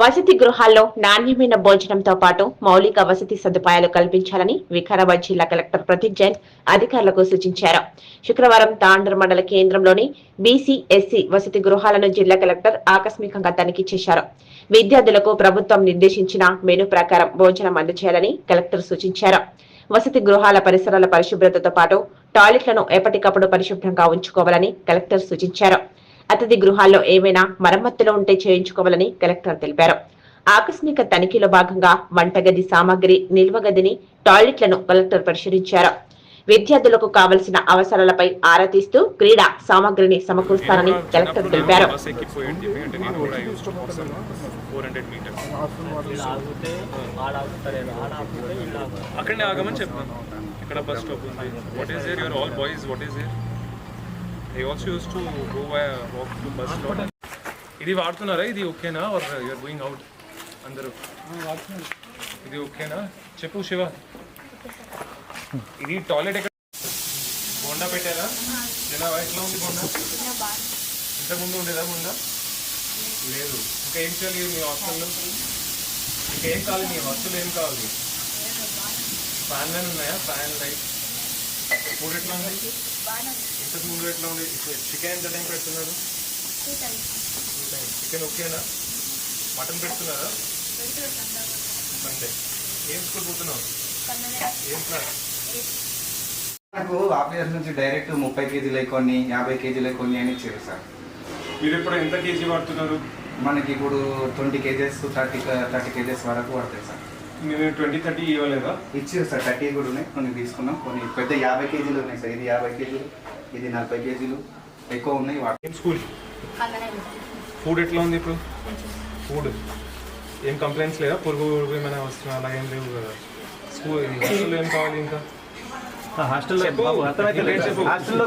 వసతి గృహాల్లో నాణ్యమైన భోజనంతో పాటు మౌలిక వసతి సదుపాయాలు కల్పించాలని వికారాబాద్ జిల్లా కలెక్టర్ ప్రదీప్ జైన్ అధికారులకు సూచించారు. శుక్రవారం తాండూరు మండల కేంద్రంలోని బీసీ ఎస్సీ వసతి గృహాలను జిల్లా కలెక్టర్ ఆకస్మికంగా తనిఖీ చేశారు. విద్యార్థులకు ప్రభుత్వం నిర్దేశించిన మెను ప్రకారం భోజనం అందజేయాలని కలెక్టర్ సూచించారు. వసతి గృహాల పరిసరాల పరిశుభ్రతతో పాటు టాయిలెట్లను ఎప్పటికప్పుడు పరిశుభ్రంగా ఉంచుకోవాలని కలెక్టర్ సూచించారు. అతిథి గృహాల్లో ఏమైనా మరమ్మతులు ఉంటే చేయించుకోవాలని కలెక్టర్ తెలిపారు. ఆకస్మిక తనిఖీలో భాగంగా వంటగది సామాగ్రి నిల్వ గదిని టాయిలెట్లను కలెక్టర్ పరిశీలించారు. విద్యార్థులకు కావలసిన అవసరాలపై ఆరా తీస్తూ క్రీడా సామాగ్రిని సమకూరుస్తారని కలెక్టర్ తెలిపారు. అక్కడనే ఆగమని చెప్పాను. ఇక్కడ బస్ స్టాప్ ఉంది. What is there your all boys what is there I also use to go walk to bus stop ఇది వాడుతున్నారా? ఇది ఓకేనా? ఆర్ యూఆర్ గోయింగ్ అవుట్ అందరూ? ఇది ఓకేనా? చెప్పు శివ. ఇది టాయిలెట్ ఎక్కడ? బోండా పెట్టారా? ఎలా ఎట్లా ఉంది బోండా? ఇంతకుముందు ఉండేదా బొండా? లేదు. ఇంకా ఏం చేయాలి? మీ హాస్టల్లో? ఇంకేం కావాలి? మీ హాస్టల్ ఏం కావాలి? ఫ్యాన్ లైన్ ఉన్నాయా? ఫ్యాన్ లైట్ ఫుడ్ ఎట్లా ఉంది? ఇంతకు ముందు ఎట్లా ఉంది? చికెన్ ఎంత టైం పెడుతున్నారు? చికెన్ ఓకేనా మటన్ పెడుతున్నారా? సండే ఏం స్కూల్ పోతున్నావు? ఏం క్లాస్ నాకు ఆఫీస్ నుంచి డైరెక్ట్ ముప్పై కేజీలు కొన్ని యాభై కేజీలు కొన్ని అని ఇచ్చారు సార్. మీరు ఇప్పుడు ఎంత కేజీ వాడుతున్నారు? మనకి ఇప్పుడు twenty kgs thirty thirty kgs వరకు పడతాయి సార్. మీరు ట్వంటీ థర్టీ ఇవ్వలేదా? ఇచ్చారు సార్ థర్టీ కూడా ఉన్నాయి. కొన్ని తీసుకున్నాం. కొన్ని పెద్ద యాభై కేజీలు ఉన్నాయి సార్. ఇది యాభై కేజీలు ఇది నలభై కేజీలు. ఎక్కువ ఉన్నాయి. వాటి స్కూల్? ఫుడ్ ఎట్లా ఉంది ఇప్పుడు? ఫుడ్ ఏం కంప్లైంట్స్ లేదా? పురుగు పురుగు ఏమైనా వస్తున్నా? అలా ఏం లేవు కదా. స్కూల్ హాస్టల్లో ఏం కావాలి ఇంకా? హాస్టల్లో. హాస్టల్లో